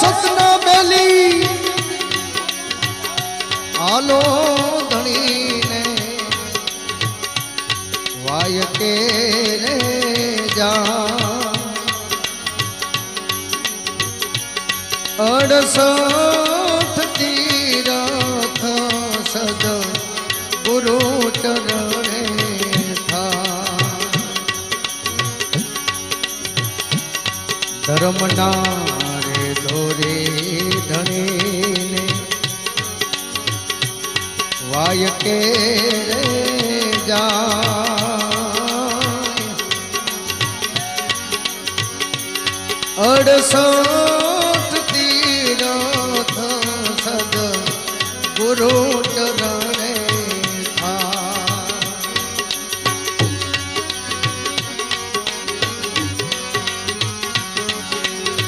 સતના મેલી. હાલો ધણીને વાય કે રે જા અડસઠ તીરથ સદ ગુરુ ચરણે ધર્મના દોરે ધણીને વાય કે રે જાય અડસઠ તીરથ સદ ગુરુ